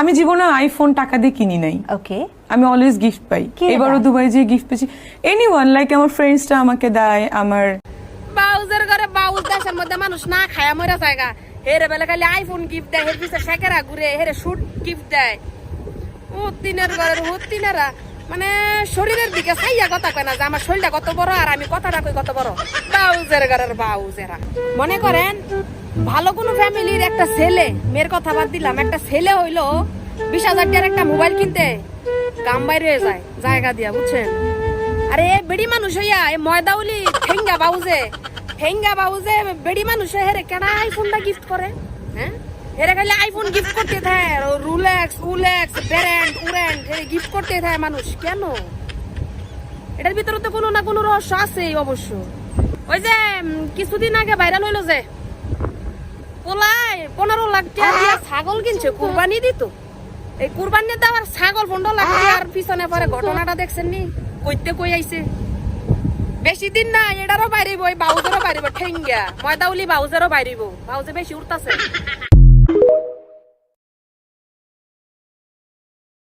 আমি জীবনে আইফোন টাকা দিয়ে কিনি নাই। ওকে আমি অলওয়েজ গিফট পাই। এবারও দুবাই যে গিফট পেয়েছি। এনি ওয়ান লাইক আমার ফ্রেন্ডসটা আমাকে দেয় আমার বাউজের ঘরে বাউজ দেশের মধ্যে মানুষ না খায়া মরা জায়গা হেরে বেলা খালি আইফোন গিফট দেয় হেরে পিছে শেখেরা ঘুরে হেরে শুট গিফট দেয়। ও তিনের ঘরের ও তিনেরা মানে শরীরের দিকে চাইয়া কথা কয় না যে আমার শরীরটা কত বড় আর আমি কথাটা কই কত বড়। বাউজের ঘরের বাউজেরা মনে করেন, ভালো কোনো ফ্যামিলির একটা ছেলে, মেয়ের কথা বাদ দিলাম, একটা ছেলে হইল বিশ হাজার টাকার একটা মোবাইল কিনতে গাম বাইরে হয়ে যায়, জায়গা দিয়া, বুঝছেন? আরে বেড়ি মানুষ হইয়া, এ ময়দাউলি ঠেঙ্গা বাউজে ঠেঙ্গা বাউজে বেড়ি মানুষ হেরে কেন আইফোনটা গিফট করে হ্যাঁ? হেরে খালি আইফোন গিফট করতে থাকে। রুলেক্স উলেক্স উরেন্ড হেরে গিফট করতে থাকে মানুষ। কেন? এটার ভিতরে তো কোনো না কোনো রহস্য আছেই অবশ্য। ওই যে কিছুদিন আগে ভাইরাল হইল যে, পোলায় পনেরো লাখ টাকা ছাগল কিনছে, কুরবানি দিত। এই কুরবানি দেওয়ার ছাগল পনেরো লাখ টাকার পিছনে পরে ঘটনাটা দেখছেন নি কইতে কই আইছে? বেশি দিন না, এটারও বাইরিব এই বাউজেরও বাইরিব ঠেঙ্গা। ময়দাউলি বাউজেরও বাইরিব বাউজে বেশি উঠতাছে